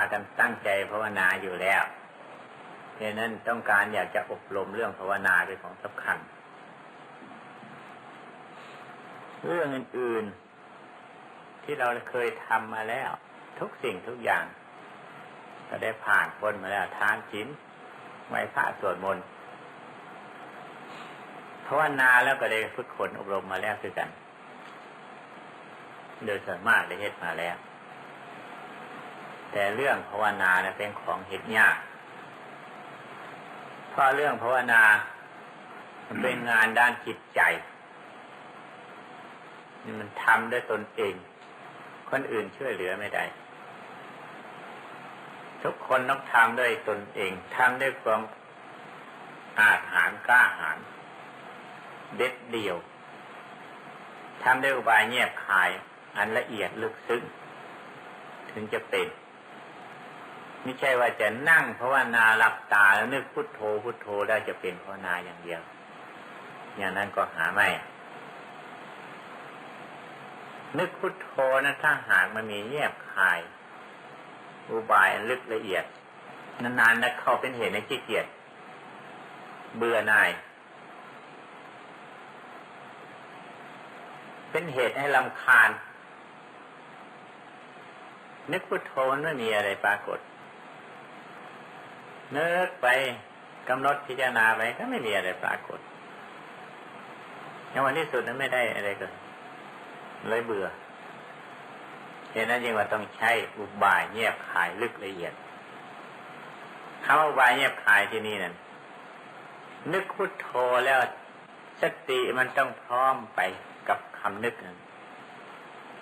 พากันตั้งใจภาวนาอยู่แล้วเพราะนั้นต้องการอยากจะอบรมเรื่องภาวนาเป็นของสำคัญ เรื่องอื่นๆที่เราเคยทำมาแล้ว ทุกสิ่งทุกอย่าง ก็ได้ผ่านพ้นมาแล้วทานศีลไหวพระสวดมนต์ภาวนาแล้วก็ได้ฝึกฝนอบรมมาแล้วคือกัน โดยส่วนมากได้เฮ็ดมาแล้ว แต่เรื่องภาวนาเนี่ยเป็นของเห็ดยากเพราะเรื่องภาวนามันเป็นงานด้านจิตใจ มันทำด้วยตนเอง คนอื่นช่วยเหลือไม่ได้ ทุกคนต้องทำด้วยตนเองทำด้วยความอาจหารกล้าหาญเด็ดเดี่ยวทำด้วยอุบายเงียบคาย อันละเอียดลึกซึ้งถึงจะเป็น ไม่ใช่ว่าจะนั่งภาวนาหลับตาแล้วนึกพุทโธพุทโธได้จะเป็นภาวนาอย่างเดียว อย่างนั้นก็หาไม่ นึกพุทโธนะถ้าหากมันมีเงียบคาย อุบายลึกละเอียด นานๆแล้วเข้าเป็นเหตุในขี้เกียจเบื่อหน่ายเป็นเหตุให้ลำคาญนึกพุทโธมันไม่มีอะไรปรากฏ นึกไปกำหนดพิจารณาไปก็ไม่มีอะไรปรากฏย่างวันที่สุดนั้นไม่ได้อะไรเลยเลยเบื่อเหตุนั้นจึงว่าต้องใช้อุบายเงียบขายลึกละเอียดคำว่าอุบายเงียบขายที่นี่นั่นนึกพุทโธแล้วสติมันต้องพร้อมไปกับคำนึกนั้น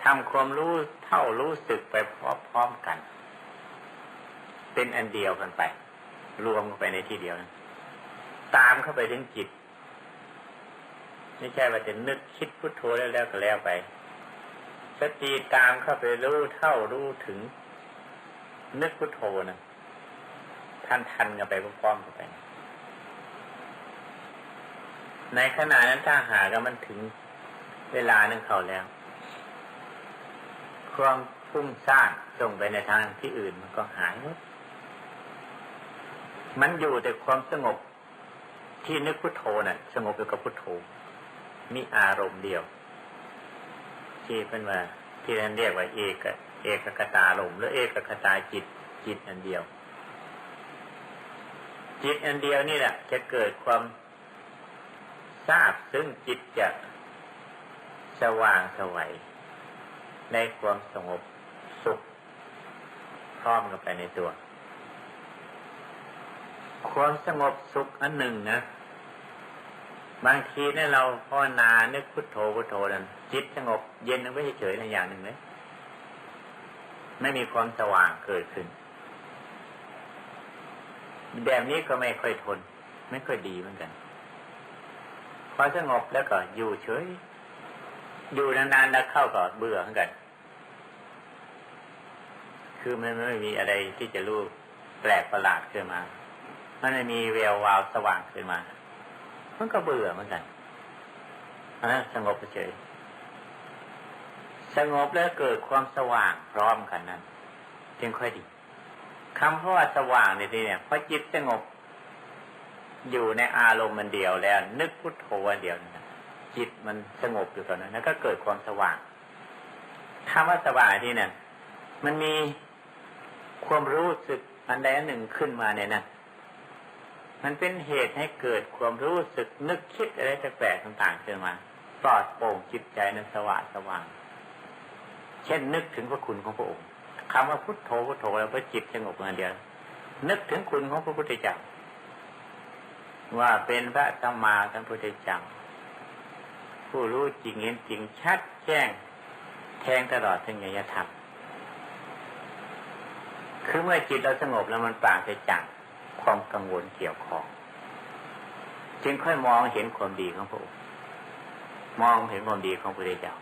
ทำความรู้เท่ารู้สึกไปพร้อมๆกัน เป็นอันเดียวกันไป รวมกันไปในที่เดียวนั้นตามเข้าไปถึงจิต ไม่ใช่ว่าจะนึกคิดพุทโธแล้วแล้วก็แล้วไปสติตามเข้าไปรู้เท่ารู้ถึง นึกพุทโธนะท่านทันกันไปพร้อมๆกันไป ในขณะนั้นถ้าหากมันถึงเวลานั้นเข้าแล้ว ความพุ่งสร้างส่งไปในทางที่อื่นมันก็หายหมด มันอยู่แต่ความสงบ ที่นึกพุทโธน่ะ สงบอยู่กับพุทโธ มีอารมณ์เดียวที่เป็นว่า ที่นั่นเรียกว่าเอกเอกกตาลมหรือเอกกตาจิตจิตอันเดียว จิตอันเดียวนี่แหละจะเกิดความทราบซึ่งจิตจะสว่างสวัยในความสงบสุขพร้อมกันไปในตัว ความสงบสุขอันหนึ่งนะบางทีเนี่ยเราภาวนานึกพุทโธพุทโธนั่นจิตสงบเย็นไม่เฉยในอย่างหนึ่งเลยไม่มีความสว่างเกิดขึ้น แบบนี้ก็ไม่ค่อยทน ไม่ค่อยดีเหมือนกันพอสงบแล้วก็อยู่เฉย อยู่นานๆแล้วเข้าก็เบื่อเหมือนกัน คือมันไม่มีอะไรที่จะรู้แปลกประหลาดขึ้นมา มันไม่มีแวววาวสว่างขึ้นมา มันก็เบื่อเหมือนกันนะสงบเฉยสงบแล้วเกิดความสว่างพร้อมกันนั้นจึงค่อยดีคำเพราะว่าสว่างในที่เนี่ยพอจิตสงบ อยู่ในอารมณ์มันเดียวแล้ว นึกพุทโธวันเดียวนะจิตมันสงบอยู่ตอนนั้นแล้วก็เกิดความสว่างคำว่าสว่างที่เนี่ยมันมีความรู้สึกอันใดอันหนึ่งขึ้นมาเนี่ยนะ มันเป็นเหตุให้เกิดความรู้สึกนึกคิดอะไรแปลกๆต่างๆขึ้นมาปลอดโปร่งจิตใจนั้นสว่างสว่าง เช่นนึกถึงพระคุณของพระองค์คำว่าพุทโธพุทโธแล้วพระจิตสงบเงเดียว นึกถึงคุณของพระพุทธเจ้าว่าเป็นพระสัมมาสัมพุทธเจ้าผู้รู้จริงเห็นจริงชัดแจ้งแทงตลอดถึงญญธรรมคือเมื่อจิตเราสงบแล้วมันปราศจาก ความกังวลเกี่ยวข้องจึงค่อยมองเห็นความดีของพระองค์มองเห็นความดีของพระเจ้า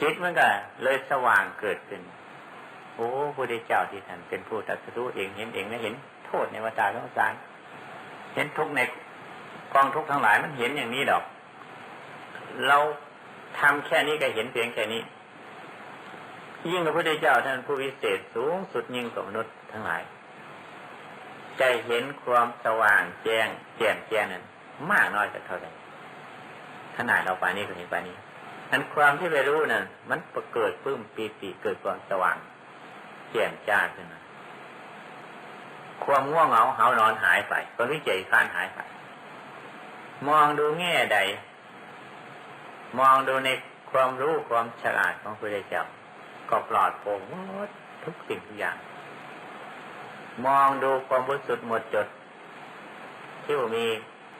จิตมันก็เลยสว่างเกิดขึ้น โอ้พระเจ้าที่ท่านเป็นผู้ตรัสรู้เองเห็นเองและเห็นโทษในวัฏสงสารเห็นทุกในกองทุกทั้งหลายมันเห็นอย่างนี้ดอก เราทำแค่นี้ก็เห็นเพียงแค่นี้ ยิ่งพระพุทธเจ้าท่านผู้วิเศษสูงสุดยิ่งกว่ามนุษย์ทั้งหลาย ใจเห็นความสว่างแจ้งแจ่มแจ้งนั้นมากน้อยจะเท่าใดขนาดเราปานี้ก็เห็นปานี้อันความที่ไปรู้นั่นมันเกิดปื้มปีติเกิดความสว่างแจ่มจ้าขึ้นมาความง่วงเหงาเหานอนหายไปความวิจัยค้านหายไป มองดูแง่ใด มองดูในความรู้ความฉลาดของพระเจ้าก็ปลอดโปร่งทุกสิ่งทุกอย่าง มองดูความบริสุทธิ์หมดจดที่มี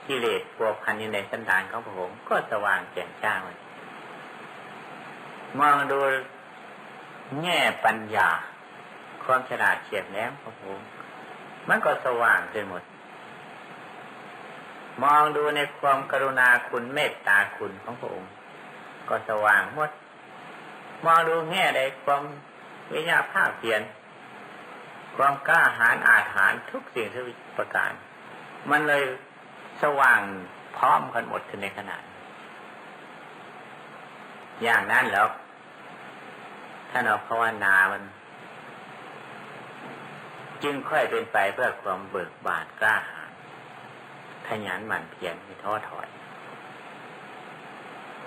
กิเลสปัวพันอยู่ในสันดานของพระองค์ก็สว่างแจ่มจ้าเลยมองดูแง่ปัญญา ความฉลาดเฉียบแหลมของพระองค์มันก็สว่างไปหมด มองดูในความกรุณาคุณเมตตาคุณของพระองค์ ก็สว่างหมด มองดูแง่ใดความวิญญาภาคเปลี่ยน ความกล้าหาญอาถรรพ์ทุกสิ่งทุกประการ มันเลยสว่างพร้อมกันหมดในขณะอย่างนั้นแล้วถ้าเราภาวนามัน จึงค่อยเป็นไปเพื่อความเบิกบานกล้าหาญขยันหมั่นเพียรไม่ท้อถอย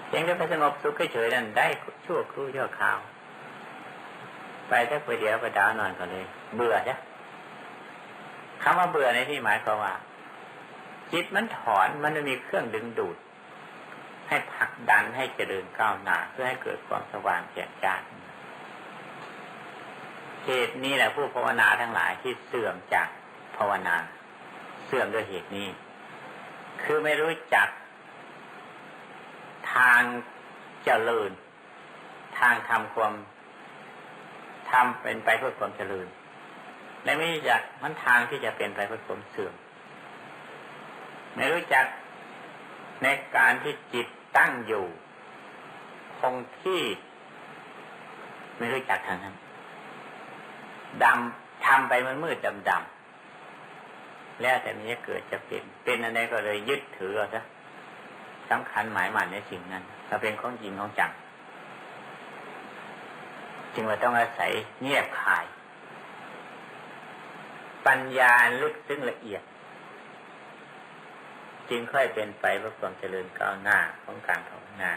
เพียงแต่ไปสงบสุขเฉยๆนั่นได้ชั่วครู่ชั่วคราว ไปแค่ไปเดียวไปดาวนอนก่อนเลย เบื่อจ้ะคำว่าเบื่อในที่หมายความว่า จิตมันถอนมันม่มีเครื่องดึงดูด ให้ผลักดันให้เจริญก้าวหน้าเพื่อให้เกิดความสว่างแจ่มจ้าเหตุนี้แหละผู้ภาวนาทั้งหลายที่เสื่อมจากภาวนา เสื่อมด้วยเหตุนี้ คือไม่รู้จัก ทางเจริญ ทางทำความ ทำเป็นไปเพื่อความเจริญและไม่รู้จักมันทางที่จะเป็นไปเพื่อความเสื่อมไม่รู้จักในการที่จิตตั้งอยู่ คงที่ไม่รู้จักทางนั้นดำทำไปมันมืดดำดำแล้วแต่นี้เกิดจะเป็น เป็นอะไรก็เลยยึดถือเอาซะสำคัญหมายหมันในสิ่งนั้นถ้าเป็นของจริงของจัง จึงว่าต้องอาศัยเงียบคาย ปัญญาลึกซึ้งละเอียด จึงค่อยเป็นไปเพื่อความเจริญก้าวหน้าของการภาวนา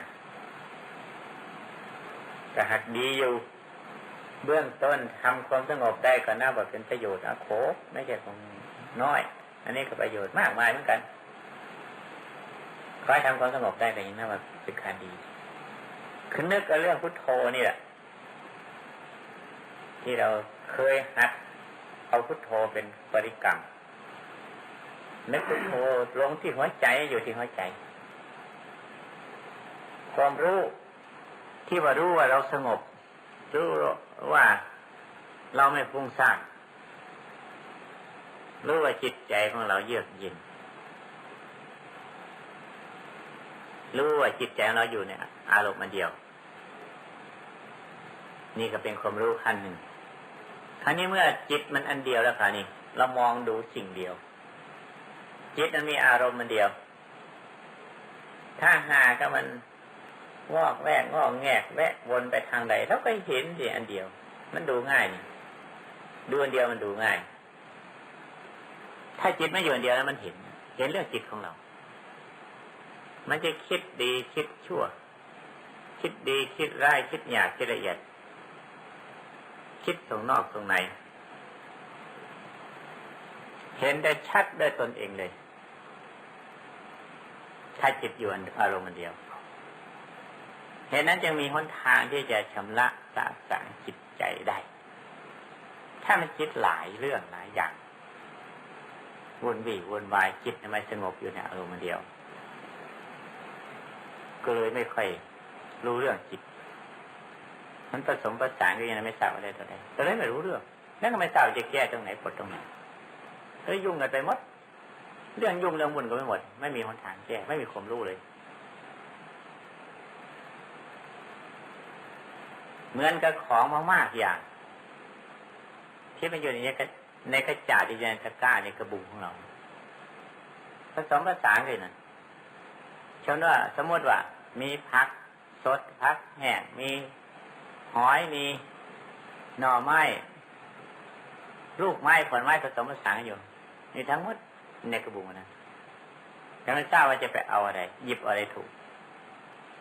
แต่หากดีอยู่เบื้องต้นทำความสงบได้ก็น่าว่าเป็นประโยชน์อะโคไม่ใช่ของน้อย อันนี้ก็ประโยชน์มากมายเหมือนกันคอยทำความสงบได้ก็ยังน่าว่าเป็นการดีคือนึกกับเรื่องพุทโธนี่แหละ ที่เราเคยหัดเอาพุทโธเป็นบริกรรมนึกพุทโธลงที่หัวใจอยู่ที่หัวใจ ความรู้ที่ว่ารู้ว่าเราสงบ รู้ว่าเราไม่ฟุ้งซ่านรู้ว่าจิตใจของเราเยือกเย็นรู้ว่าจิตใจเราอยู่เนี่ยอารมณ์มันเดียว นี่ก็เป็นความรู้ขั้นหนึ่ง ครั้นี้เมื่อจิตมันอันเดียวแล้วค่ะนี่เรามองดูสิ่งเดียว จิตมันมีอารมณ์มันเดียว ถ้าหาก็มันงอกแวกงอกแงกแวะวนไปทางใดเราก็เห็นสิอันเดียว มันดูง่ายนี่ดูอันเดียวมันดูง่าย ถ้าจิตไม่อยู่อันเดียวแล้วมันเห็น เห็นเรื่องจิตของเรา มันจะคิดดีคิดชั่ว คิดดีคิดร้ายคิดหยาบคิดละเอียด คิดตรงนอกตรงในเห็นได้ชัดด้วยตนเองเลย ถ้าจิตอยู่อารมณ์เดียว เหตุนั้นจึงมีหนทางที่จะชำระสะสางจิตใจได้ ถ้ามันคิดหลายเรื่องหลายอย่างวนวี่วนวายจิตทำไมสงบอยู่ในอารมณ์เดียว ก็เลยไม่ค่อยรู้เรื่องจิต มันผสมประสานก็ยังไม่ทราบอะไรตัวใดตอนนี้ไม่รู้เรื่องแล้วก็ไม่ทราบจะแก้ตรงไหนปลดตรงไหนเฮ้ยยุ่งกันไปหมด เรื่องยุ่งเรื่องวุ่นก็ไม่หมด ไม่มีหนทางแก้ไม่มีความรู้เลย เหมือนกับของมามากอย่าง ที่มันอยู่ในในกระจาดที่ในตะกร้าในกระบุงของเราผสมผสานเลยนะเช่นว่า สมมติว่า มีพักสดพักแห้งมี หอยมีหน่อไม้ลูกไม้ผลไม้ผสมผสานอยู่นี่ทั้งหมดในกระบุงนะแต่ไม่ทราบว่าจะไปเอาอะไร หยิบอะไรถูก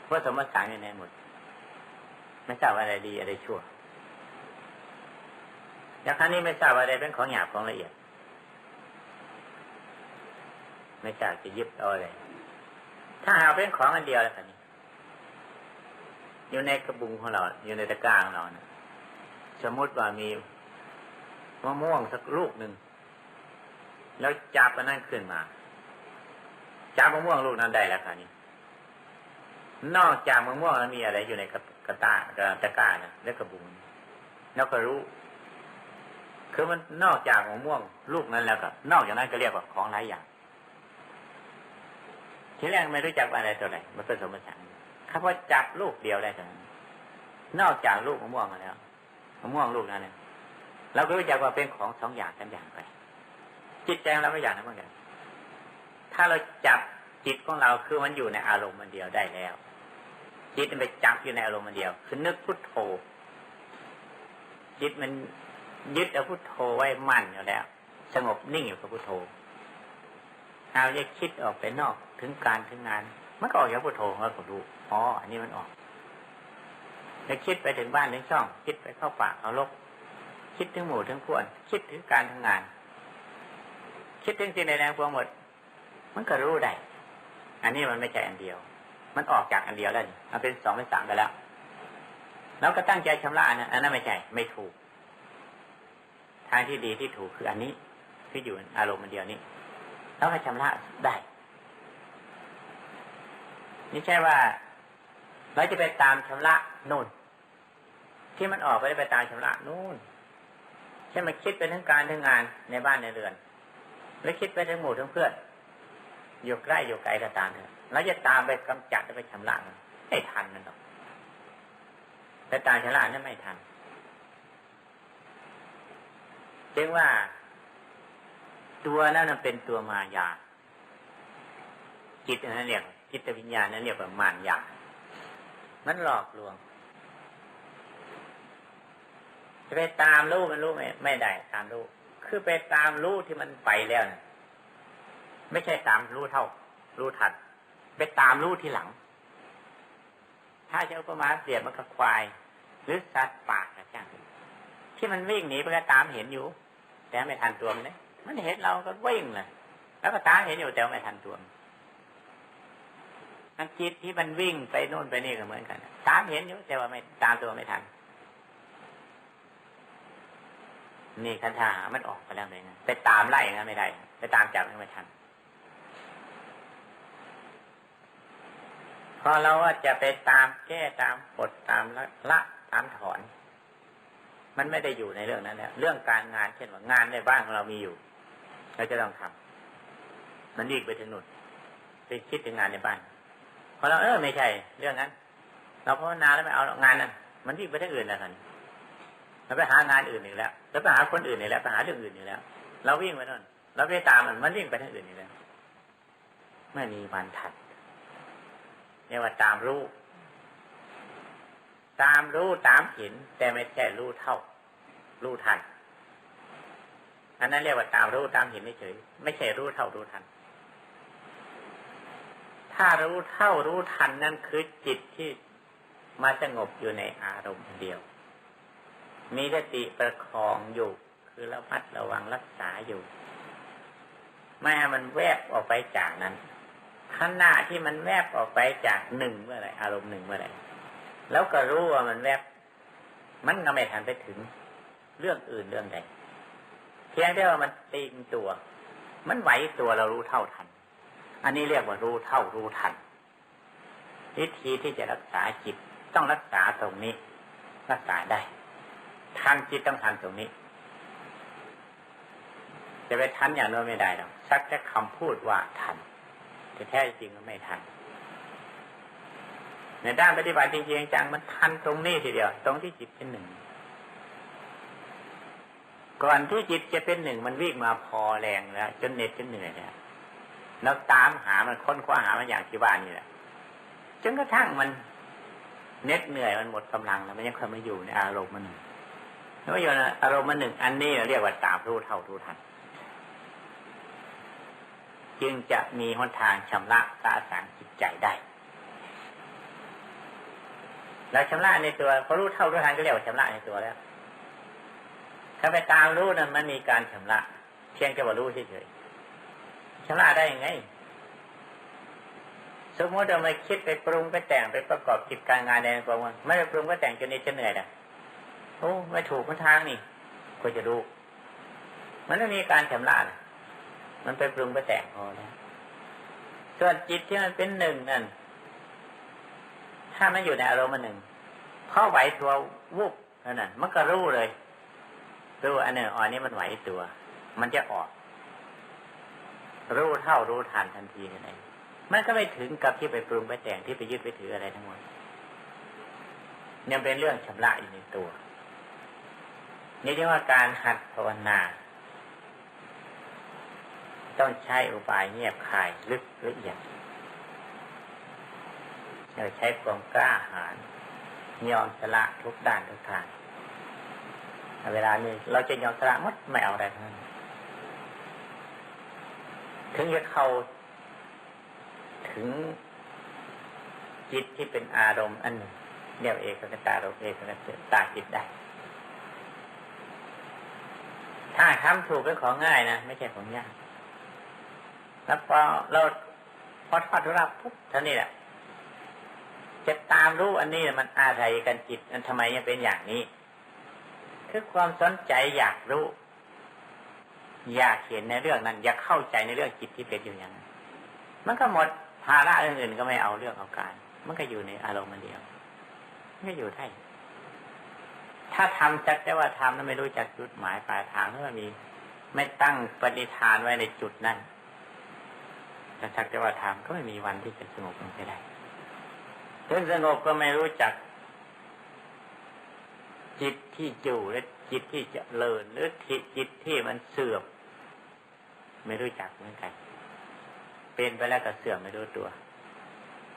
ผสมผสานอยู่ในหมด ไม่ทราบอะไรดีอะไรชั่วอย่างครั้งนี้ไม่ทราบอะไรเป็นของหยาบของละเอียด ไม่ทราบจะยิบเอาอะไรถ้าหาเป็นของอันเดียวแล้วกันนี้ อยู่ในกระบุงของเรา อยู่ในตะกร้าของเราเนะสมมติว่ามีมะม่วงสักลูกหนึ่งแล้วจับมันนั่นขึ้นมาจับมะม่วงลูกนั้นได้แล้วค่ะนี่นอกจากมะม่วงแล้วมีอะไรอยู่ในกระกระตากระตะกร้านะและกระบุงแล้วก็รู้ คือมันนอกจากมะม่วงลูกนั้นแล้วก็นอกจากนั้นก็เรียกว่าของหลายอย่างทีแรกไม่รู้จักอะไรตัวไหนมันเป็นสมม ติข้าพจับลูกเดียวได้เท่านั้นนอกจากลูกมะม่วงมาแล้วมะม่วงลูกนั้นเนี่ยเราก็รู้จักว่าเป็นของสองอย่างกันอย่างไป จิตใจเราไม่อย่างนั้นเหมือนกันถ้าเราจับจิตของเราคือมันอยู่ในอารมณ์มันเดียวได้แล้ว จิตมันไปจับอยู่ในอารมณ์มันเดียว คือนึกพุทโธ จิตมันยึดเอาพุทโธไว้มั่นอยู่แล้ว สงบนิ่งอยู่กับพุทโธเอาจะคิดออกไปนอกถึงการถึงงานมันก็ออกจากพุทโธเราก็รู้ อ๋ออันนี้มันออกจะคิดไปถึงบ้านถึงช่อง คิดไปเข้าป่าเอาลก คิดถึงหมู่ถึงพวน คิดถึงการทำงาน คิดถึงสิ่งใดๆพวงหมด มันก็รู้ได้อันนี้มันไม่ใช่อันเดียว มันออกจากอันเดียวแล้วมันเป็นสองเป็นสามไปแล้วแล้วก็ตั้งใจชำระนะอันนั้นไม่ใช่ไม่ถูก ทางที่ดีที่ถูกคืออันนี้ที่อยู่อารมณ์มันเดียวนี้ แล้วก็ชำระได้ นี่ใช่ว่า เราจะไปตามชำระนู่น ที่มันออกไปไปตามชำระนู่นใช่ไหมคิดไปทั้งการทั้งงานในบ้านในเรือน แล้วคิดไปทั้งหมู่ทั้งเพื่อนอยู่ใกล้อยู่ไกลก็ตามเถอะเราจะตามไปกำจัดไปชำระมันไม่ทันมันหรอกแต่ตามชำระนั้นไม่ทันจึงว่า ตัวนั้นมันเป็นตัวมายาจิตนั้นเรียกจิตวิญญาณนั้นเรียกว่ามารยา มันหลอกลวง จะไปตามรู้มันรู้ไม่ไม่ได้ตามรู้ คือไปตามรู้ที่มันไปแล้วนะไม่ใช่ตามรู้เท่า รู้ทัน ไปตามรู้ที่หลัง ถ้าจะอุปมาเปรียบมันกับควาย หรือสัตว์ป่าก็ช่างที่มันวิ่งหนีมันก็ตามเห็นอยู่ แต่ไม่ทันตัวมันเลยมันเห็นเราก็วิ่งเลยแล้วก็ตามเห็นอยู่แต่ไม่ทันตัวมัน จิตที่มันวิ่งไปโน่นไปนี่ก็เหมือนกัน ตามเห็นอยู่แต่ว่าไม่ตามตัวไม่ทัน นี่คันธามันออกไปแล้วเลยนะไปตามไล่งั้นไม่ได้ ไปตามจับไม่ทัน พอเราว่าจะไปตามแก้ตามกดตามละละตามถอน มันไม่ได้อยู่ในเรื่องนั้นแล้วเรื่องการงานเช่นว่างานในบ้านของเรามีอยู่ เราจะต้องทำมันดีไปถึงนู่นไปคิดถึงงานในบ้าน พอเราเออไม่ใช่ เรื่องนั้น เราภาวนาแล้วไม่เอางานนั้นมันดีไปที่อื่นแล้วกันเราไปหางานอื่นอีกแล้วแล้วไปหาคนอื่นอีกแล้วไปหาเรื่องอื่นอีกแล้ว เราวิ่งไปนั่นเราไปตามมันมันวิ่งไปทางอื่นอีกแล้วไม่มีวันทัดเรียกว่าตามรู้ ตามรู้ตามเห็น แต่ไม่ใช่รู้เท่า รู้ทันอันนั้นเรียกว่าตามรู้ตามเห็นไม่เฉย ไม่ใช่รู้เท่ารู้ทัน ถ้ารู้เท่ารู้ทันนั่นคือจิตที่มาสงบอยู่ในอารมณ์เดียว มีสติประคองอยู่ คือระมัดระวังรักษาอยู่ ไม่ให้มันแวบออกไปจากนั้นขณะที่มันแวบออกไปจากหนึ่งเมื่อไรอารมณ์หนึ่งเมื่อไรแล้วก็รู้ว่ามันแวบ มันก็ไม่ทันไปถึง เรื่องอื่นเรื่องใดเพียงแต่ว่ามันตีงตัว มันไหวตัวเรารู้เท่าทัน อันนี้เรียกว่ารู้เท่ารู้ทัน วิธีที่จะรักษาจิตต้องรักษาตรงนี้ รักษาได้ทันจิตต้องทันตรงนี้ จะไปทันอย่างนั้นไม่ได้หรอกสักแค่คำพูดว่าทันแต่แท้จริงก็ไม่ทันในด้านปฏิบัติจริงจังมันทันตรงนี้ทีเดียว ตรงที่จิตเป็นหนึ่ง ก่อนที่จิตจะเป็นหนึ่งมันวิ่งมาพอแรงแล้วจนเหน็ดจนเหนื่อยแล้ว แล้วตามหามันค้นคว้าหามันอย่างที่บ้านี่แหละจนกระทั่งมันเน็ดเหนื่อยมันหมดกำลังแล้วมันยังเคยมาอยู่ในอารมณ์มันหนึ่งแล้วอยู่ในอารมณ์มันหนึ่งอันนี้เราเรียกว่าตามรู้เท่ารู้ทัน จึงจะมีหนทางชำระสะสางจิตใจได้แล้วชำระในตัวพอรู้เท่ารู้ทันก็เรียกว่าชำระในตัวแล้วถ้าไปตามรู้นั้นมันมีการชำระ เพียงแค่ว่ารู้เฉยๆ ชำระได้ยังไง สมมติเราไม่คิดไปปรุงไปแต่งไปประกอบกิจการงานในกองไม่ไปปรุงไปแต่งจนนี้จะเหนื่อยนะโอ้ไม่ถูกมันทางนี่ก็จะรู้มันไม่มีการชำระนะมันไปปรุงไปแต่งพอแล้วส่วนจิตที่มันเป็นหนึ่งนั่น ถ้ามันอยู่ในอารมณ์หนึ่งพอไหวตัววุบนั่นน่ะมันก็รู้เลยรู้อันหนึ่งอันนี้มันไหวตัว มันจะออก รู้เท่ารู้ทันทันทีนั่นเองมันก็ไม่ถึงกับที่ไปปรุงไปแต่งที่ไปยึดไปถืออะไรทั้งหมดยังเป็นเรื่องชำระอยู่ในตัว นี่เรียกว่าการหัดภาวนา ต้องใช้อุบายเงียบคายลึกละเอียดเราใช้ความกล้าหาญยอมสละทุกด้านทุกทางเวลานี้เราจะยอมสละมัดไม่เอาอะไรทั้งนั้น ถึงจะเข้าถึงจิตที่เป็นอารมณ์อันหนึ่งเรียกเอกกตารมเอกกตาจิตได้ ถ้าทำถูกเป็นของง่ายนะไม่ใช่ของยากแล้วพอเราพอทอดรับปุ๊บท่านี้แหละจะตามรู้อันนี้มันอาศัยกันจิตอันทำไมยังเป็นอย่างนี้ คือความสนใจอยากรู้ อยากเห็นในเรื่องนั้น อยากเข้าใจในเรื่องจิตที่เป็นอยู่อย่างนั้นมันก็หมดภาระอื่นๆก็ไม่เอาเรื่องเอาการ มันก็อยู่ในอารมณ์มันเดียวไม่อยู่ได้ถ้าทำจักแต่ว่าทำแล้วไม่รู้จักจุดหมายปลายทางแล้วมันมี ไม่ตั้งปฏิฐานไว้ในจุดนั้นแต่จักแต่ว่าทำก็ไม่มีวันที่จะสงบลงไปได้ถึงสงบก็ไม่รู้จัก จิตที่อยู่และจิตที่จะเลินหรือจิตที่มันเสื่อม ไม่รู้จักเหมือนกัน เป็นไปแล้วก็เสื่อมไม่รู้ตัว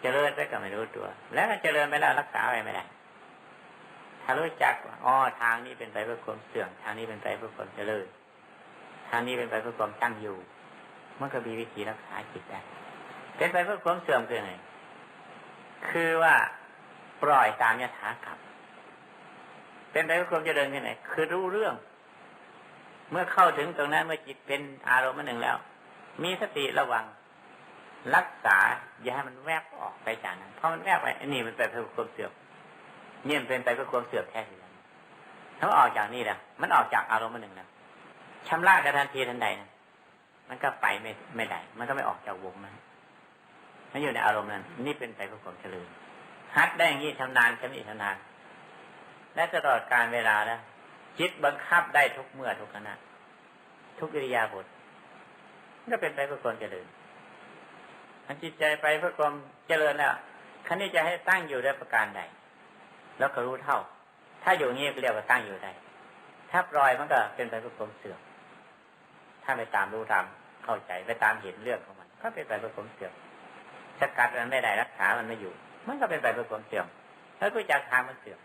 เจริญไปก็ไม่รู้ตัว แล้วเจริญไปแล้วรักษาไปไม่ได้ถ้ารู้จักว่าอ๋อทางนี้เป็นไปเพื่อความเสื่อมทางนี้เป็นไปเพื่อความเจริญ ทางนี้เป็นไปเพื่อความตั้งอยู่มันก็มีวิธีรักษาจิตได้เป็นไปเพื่อความเสื่อมคือไงคือว่าปล่อยตามยถากรรมเป็นไปเพื่อความเจริญคือไงคือรู้เรื่อง เมื่อเข้าถึงตรงนั้นเมื่อจิตเป็นอารมณ์หนึ่งแล้ว มีสติระวัง รักษา อย่าให้มันแวบออกไปจากนั้นเพราะมันแวบไปนนี้มันไปเพื่อความเสื่อมเนี่ยเป็นไปเพื่อความเสื่อมแท้ทีนั้นถ้าออกจากนี่แล้วมันออกจากอารมณ์หนึ่งแล้วชำระกระทันทีทันใดนะมันก็ไปไม่ไม่ได้ มันก็ไม่ออกจากวงนั้นมันอยู่ในอารมณ์นั้น นี่เป็นไปเพื่อความเฉลิมฮัดได้อย่างนี้ชำนาญชำนิชำนาญและตลอดการเวลาแล้ว จิตบังคับได้ทุกเมื่อทุกขณะทุกอิริยาบถก็เป็นไปเพื่อความเจริญอันจิตใจไปเพื่อความเจริญแล้วคันนี้จะให้ตั้งอยู่ได้ประการใดแล้วก็รู้เท่า ถ้าอยู่เงี้เรียกว่าตั้งอยู่ได้ ถ้าปล่อยมันก็เป็นไปเพื่อความเสื่อมถ้าไปตามรู้ตามเข้าใจไปตามเห็นเรื่องของมัน ก็เป็นไปเพื่อความเสื่อมสกัดมันไม่ได้รักษามันไม่อยู่ มันก็เป็นไปเพื่อความเสื่อมแล้วรู้จักทางมันเสื่อม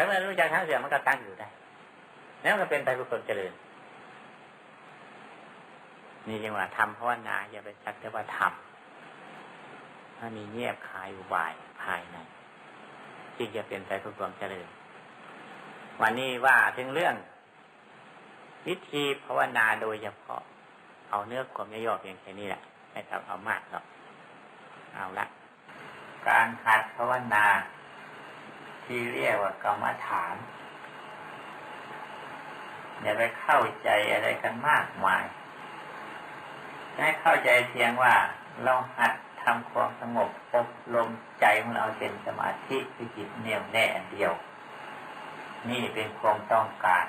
ถ้ามันรู้จักทางเสื่อมมันก็ตั้งอยู่ได้แล้วมันก็เป็นไปเพื่อความเจริญ นี่ยังว่าทำภาวนาอย่าไปสักแต่ว่าทำถ้ามีเงียบคายอยู่บ่ายภายในจึงจะเป็นไปเพื่อความเจริญ วันนี้ว่าถึงเรื่องวิธีภาวนาโดยเฉพาะ เอาเนื้อความย่อเพียงแค่นี้แหละไม่ต้องเอามากหรอกเอาละ การหัดภาวนา ที่เรียกว่ากรรมฐาน อย่าไปเข้าใจอะไรกันมากมายให้เข้าใจเพียงว่าเราหัดทำความสงบอบรมใจของเราเป็นสมาธิที่จิตเนียวแน่อันเดียว นี่เป็นความต้องการ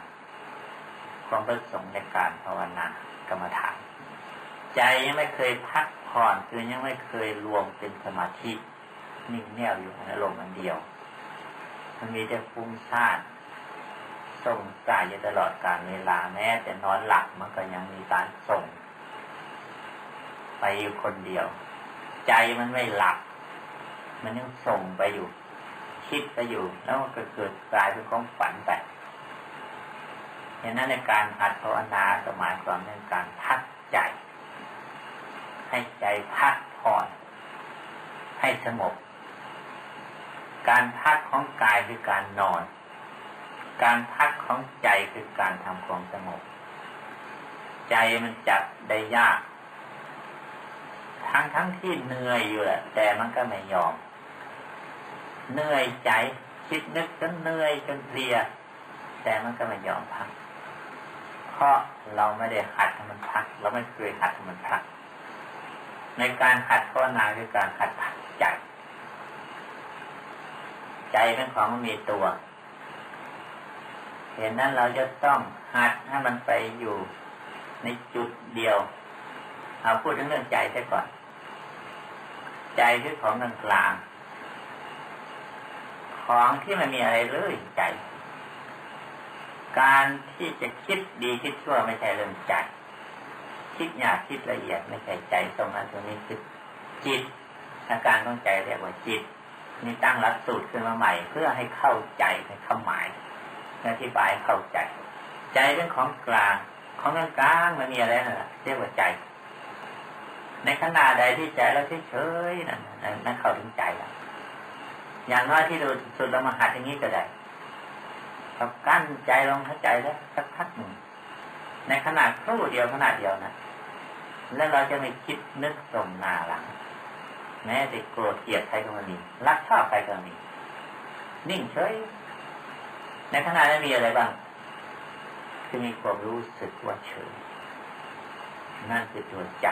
ความประสงค์ในการภาวนากรรมฐาน ใจยังไม่เคยพักผ่อนคือยังไม่เคยรวมเป็นสมาธินิ่งแน่วอยู่ในอารมอันเดียว มันมีแต่ฟุ้งซ่านส่งสายอยู่ตลอดการเวลาแม้แต่นอนหลับมันก็ยังมีการส่ง ไปอยู่คนเดียว ใจมันไม่หลับ มันยังส่งไปอยู่ คิดไปอยู่ แล้วมันก็เกิดกลายเป็นของฝันไปเห็นนั้นในการหัดภาวนาสมายความในการพักใจ ให้ใจพักผ่อน ให้สงบ การพักของกายคือการนอน การพักของใจคือการทำความสงบ ใจมันจับได้ยาก ทั้งทั้งที่เหนื่อยอยู่แหละแต่มันก็ไม่ยอม เหนื่อยใจคิดนึกจนเหนื่อยจนเพลีย แต่มันก็ไม่ยอมพัก เพราะเราไม่ได้หัดให้มันพัก เราไม่เคยหัดให้มันพัก ในการหัดภาวนาคือการหัดพักใจ ใจเป็นของมันมีตัว เห็นนั้นเราจะต้องหัดให้มันไปอยู่ในจุดเดียว เอาพูดถึงเรื่องใจใช่ก่อน ใจคือของกลางกลาง ของที่มันมีอะไรเลยใจ การที่จะคิดดีคิดชั่วไม่ใช่เรื่องใจ คิดหยากคิดละเอียดไม่ใช่ใจตรงนั้นตรงนี้คือจิตอาการของใจเรียกว่าจิต นี่ตั้งหลักสูตรขึ้นมาใหม่ เพื่อให้เข้าใจในคำหมายอธิบายเข้าใจ ใจเป็นของกลาง ของกลางกลางมันมีอะไรนะเรียกว่าใจ ในขณะใดที่ใจเราเฉยๆนั่นนั่นเข้าถึงใจแล้วอย่างน้อยที่เราสุดเรามาหัดอย่างนี้ก็ได้เรากั้นใจลงหายใจแล้วสักพักหนึ่งในขนาดครู่เดียวขนาดเดียวนะแล้วเราจะไม่คิดนึกตรงหน้าหลัง แม้แต่โกรธเกลียดใครก็มีรักชอบใครก็มี นิ่งเฉยในขณะนั้นมีอะไรบ้างคือมีความรู้สึกว่าเฉยนั่นคือตัวใจ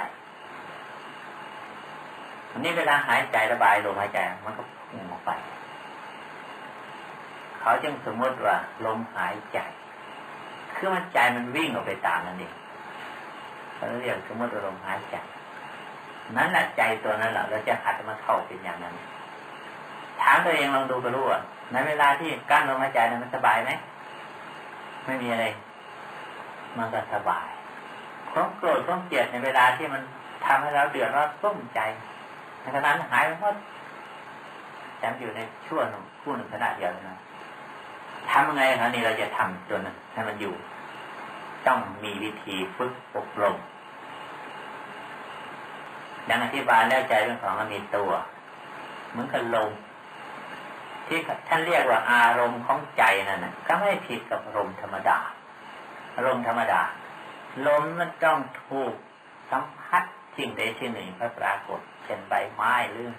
อันนี้เวลาหายใจระบายลมหายใจมันก็พุ่งออกไป เขาจึงสมมติว่าลมหายใจคือมันใจมันวิ่งออกไปตามนั่นเองเขาเรียกสมมติว่าลมหายใจ นั้นแหละใจตัวนั้นแหละเราจะหัดมาเข้าเป็นอย่างนั้นถามตัวเองลองดูก็รู้ว่าในเวลาที่กั้นลมหายใจนั้นมันสบายไหมไม่มีอะไร มันก็สบายความโกรธความเกลียดในเวลาที่มันทำให้เราเดือดร้อนต้มใจในขณะนั้นหายไปหมดจำอยู่ในช่วงคู่หนึ่งขณะเดียวนะทำยังไงครับนี่เราจะทำจนให้มันอยู่ ต้องมีวิธีฝึกอบรม ดังอธิบายแล้วใจเรื่องของมันมีตัวเหมือนกับลมที่ท่านเรียกว่าอารมณ์ของใจนั่นนะก็ไม่ผิดกับอารมธรรมดาอารมณ์ธรรมดาลมมันต้องถูกสัมผัสสิ่งใดสิ่งหนึ่งพระปรากฏ เช่นใบไม้หรือ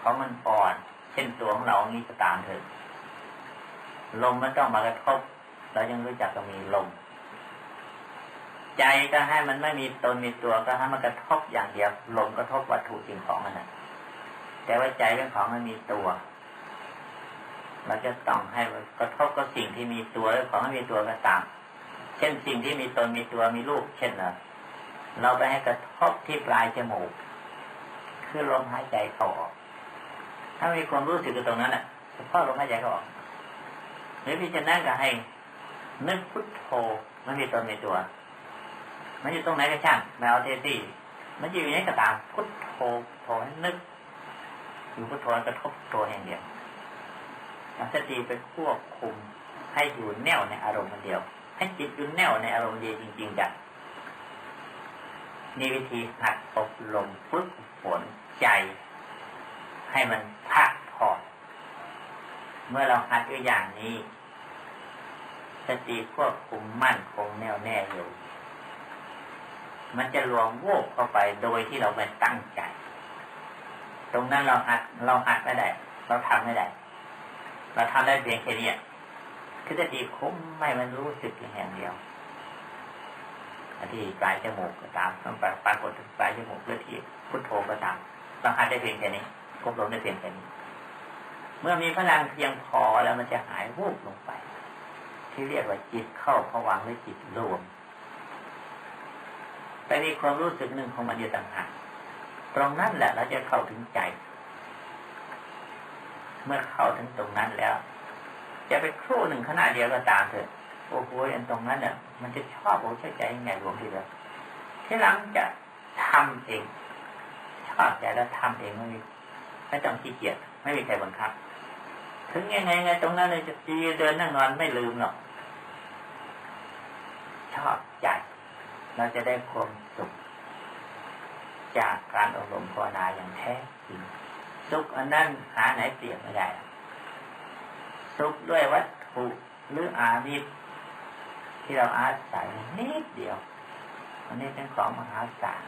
ของมันอ่อน เช่นตัวของเรานี้ก็ตามเถอะลมมันต้องมากระทบเรายังรู้จักก็มีลม ใจก็ให้มันไม่มีตนมีตัวก็ให้มันกระทบอย่างเดียวลมกระทบวัตถุสิ่งของมันนะแต่ว่าใจเป็นของมันมีตัว เราจะต้องให้มันกระทบกับสิ่งที่มีตัวหรือของที่มีตัวก็ตาม เช่นสิ่งที่มีตนมีตัวมีรูปเช่นเราเราไปให้กระทบที่ปลายจมูก คือลมหายใจเข้าออก ถ้ามีความรู้สึกตรงนั้นอะเฉพาะลมหายใจเข้าออกหรือพิจารณาก็ให้นึกพุทโธมันมีตนมีตัว มันอยู่ตรงไหนก็ช่างแมวเทซี่มันอยู่ในกระตามพุทโธโธให้นึก อยู่พุทโธกระทบตัวอย่างเดียวเอาสติไปควบคุมให้อยู่แน่วในอารมณ์เดียว ให้จิตอยู่แน่วในอารมณ์เดียวจริงๆจ้ะนี่วิธีหัดอบรมฝึกฝนใจ ให้มันพักผ่อนเมื่อเราหัดด้วอย่างนี้ สติควบคุมมั่นคงแน่วแน่อยู่ มันจะรวมโวกเข้าไปโดยที่เราไม่ตั้งใจ ตรงนั้นเราหัดเราหัดไม่ได้ เราทำไม่ได้ เราทำได้เพียงแค่นี้คือสติคุ้มไม่มันรู้สึกอย่างเดียวที่ปลายจมูกก็ตามต้องปรากฏปลายจมูกเพื่อที่พุทโธก็ตามเราหัดได้เพียงแค่นี้ควบรมได้เพียงแค่นี้ เมื่อมีพลังเพียงพอแล้วมันจะหายวูบลงไป ที่เรียกว่าจิตเข้าผวังหรือจิตรวม แต่มีความรู้สึกหนึ่งของมันอยู่ต่างหากตรงนั้นแหละเราจะเข้าถึงใจ เมื่อเข้าถึงตรงนั้นแล้ว จะไปครู่หนึ่งขณะเดียวก็ตามเถอะโอ้โหอันตรงนั้นเนี่ยมันจะชอบโอ้ใช่ใจยังไงรวมทีเดียที่หลังจะทำเอง ชอบใจแล้วทำเองไม่มีไม่ต้องขี้เกียจไม่มีใครบังคับ ถึงยังไงไงตรงนั้นเลยจะตีเดินนั่งนอนไม่ลืมหรอกชอบใจ เราจะได้ความสุข จากการอบรมภาวนาอย่างแท้จริงสุขอันนั้นหาไหนเปรียบไม่ได้สุขด้วยวัตถุหรืออามิตที่เราอาศัยนิดเดียวอันนี้เป็นของมหาศาล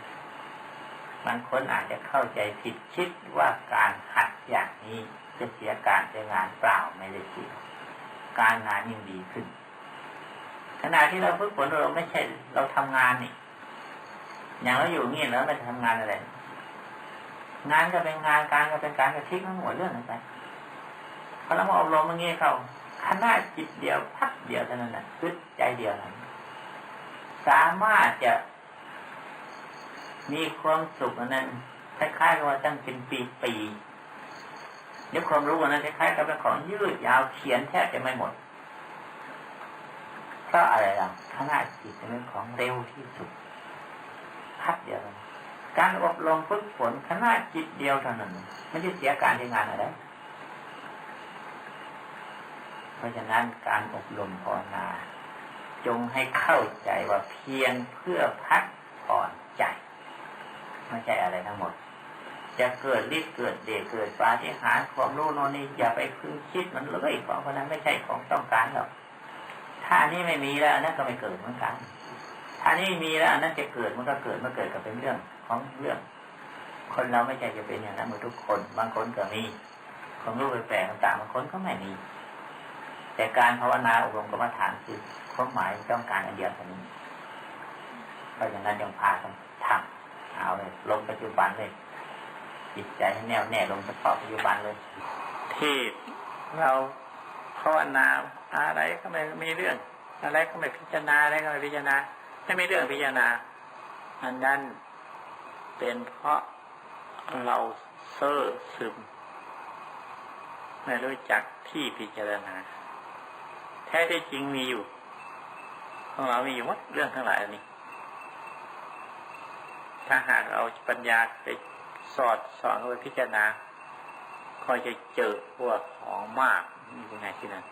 บางคนอาจจะเข้าใจผิดคิดว่าการหัดอย่างนี้จะเสียการใช้งานเปล่าไม่ได้เสียการงานยิ่งดีขึ้น ขณะที่เราฝึกฝนเราไม่ใช่เราทำงานนี่ อย่างเราอยู่นี่แล้วไม่ทำงานอะไร งานก็เป็นงานการก็เป็นการกระทิ้งทั้งหมดเรื่องนั้นไปพอเรามาอบรมอย่างนี้เขาขนาดจิตเดียวพักเดียวเท่านั้นนะคึดใจเดียวนั้นสามารถจะมีความสุขอันนั้นคล้ายๆกับว่าตั้งเป็นปีๆเดี๋ยวความรู้อันนั้นคล้ายๆกับเป็นของยืดยาวเขียนแทบจะไม่หมด เพราะอะไรล่ะขนาจิตเป็นของเร็วที่สุดพักเดียวการอบรมฝึกฝนขนาดจิตเดียวเท่านั้นไม่ใช่เสียการใช้งานอะไรเพราะฉะนั้นการอบรมภาวนา จงให้เข้าใจว่าเพียงเพื่อพักผ่อนใจไม่ใช่อะไรทั้งหมด จะเกิดฤทธิ์เกิดเดชเกิดปาฏิหาริย์ความรู้โน่นนี่อย่าไปพึ่งคิดมันเลยของคนนั้นไม่ใช่ของต้องการหรอก ถ้านี้ไม่มีแล้วนั่นก็ไม่เกิดเหมือนกันถ้านี้มีแล้วนั่นจะเกิดมันก็เกิดมาเกิดก็เป็นเรื่องของเรื่อง คนเราไม่ใช่จะเป็นอย่างนั้นหมดทุกคนบางคนก็มีความรู้แปลกต่างบางคนก็ไม่มี แต่การภาวนาอบรมกรรมฐานคือความหมายต้องการอันเดียวเท่านี้เพราะฉะนั้นยังพากันทำเอาเลยลงปัจจุบันเลยจิตใจให้แน่วแน่ลงเฉพาะปัจจุบันเลยที่เรา ภาวนาอะไรก็ไม่มีเรื่อง อะไรก็ไม่พิจารณาอะไรก็ไม่พิจารณาไม่มีเรื่องพิจารณาอันนั้นเป็นเพราะเราเซ่อซึม ไม่รู้จักที่พิจารณา แท้ที่จริงมีอยู่ของเรามีอยู่หมดเรื่องทั้งหลายอันนี้ ถ้าหากเอาปัญญาไปสอดสอนเข้าไปพิจารณาก็จะเจอพวกของมาก นี่เป็นไงที่นั่น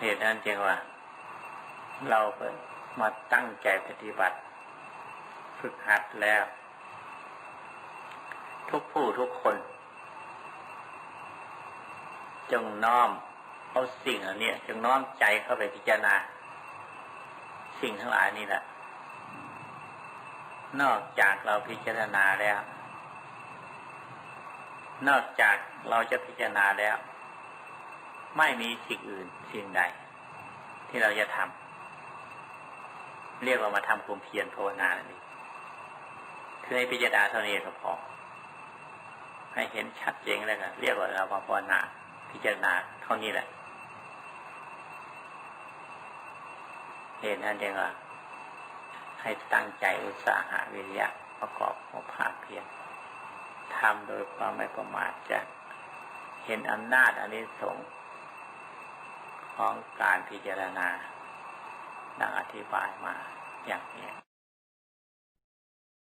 เหตุนั้นจึงว่า เรามาตั้งใจปฏิบัติ ฝึกหัดแล้ว ทุกผู้ทุกคน จงน้อมเอาสิ่งเหล่านี้จงน้อมใจเข้าไปพิจารณา สิ่งทั้งหลายนี่แหละ นอกจากเราพิจารณาแล้ว นอกจากเราจะพิจารณาแล้ว ไม่มีสิ่งอื่นสิ่งใด ที่เราจะทำเรียกว่ามาทำความเพียรภาวนานั่นเองคือให้พิจารณาเท่านี้ก็พอให้เห็นชัดเจนแล้วกันเรียกว่าเราภาวนาพิจารณาเท่านี้แหละเห็นนั่นเองว่าให้ตั้งใจอุตสาหะวิริยะประกอบของภาคเพียรทำโดยความไม่ประมาทจะเห็นอำนาจอันนี้สง ของการพิจารณาดังอธิบายมาอย่างนี้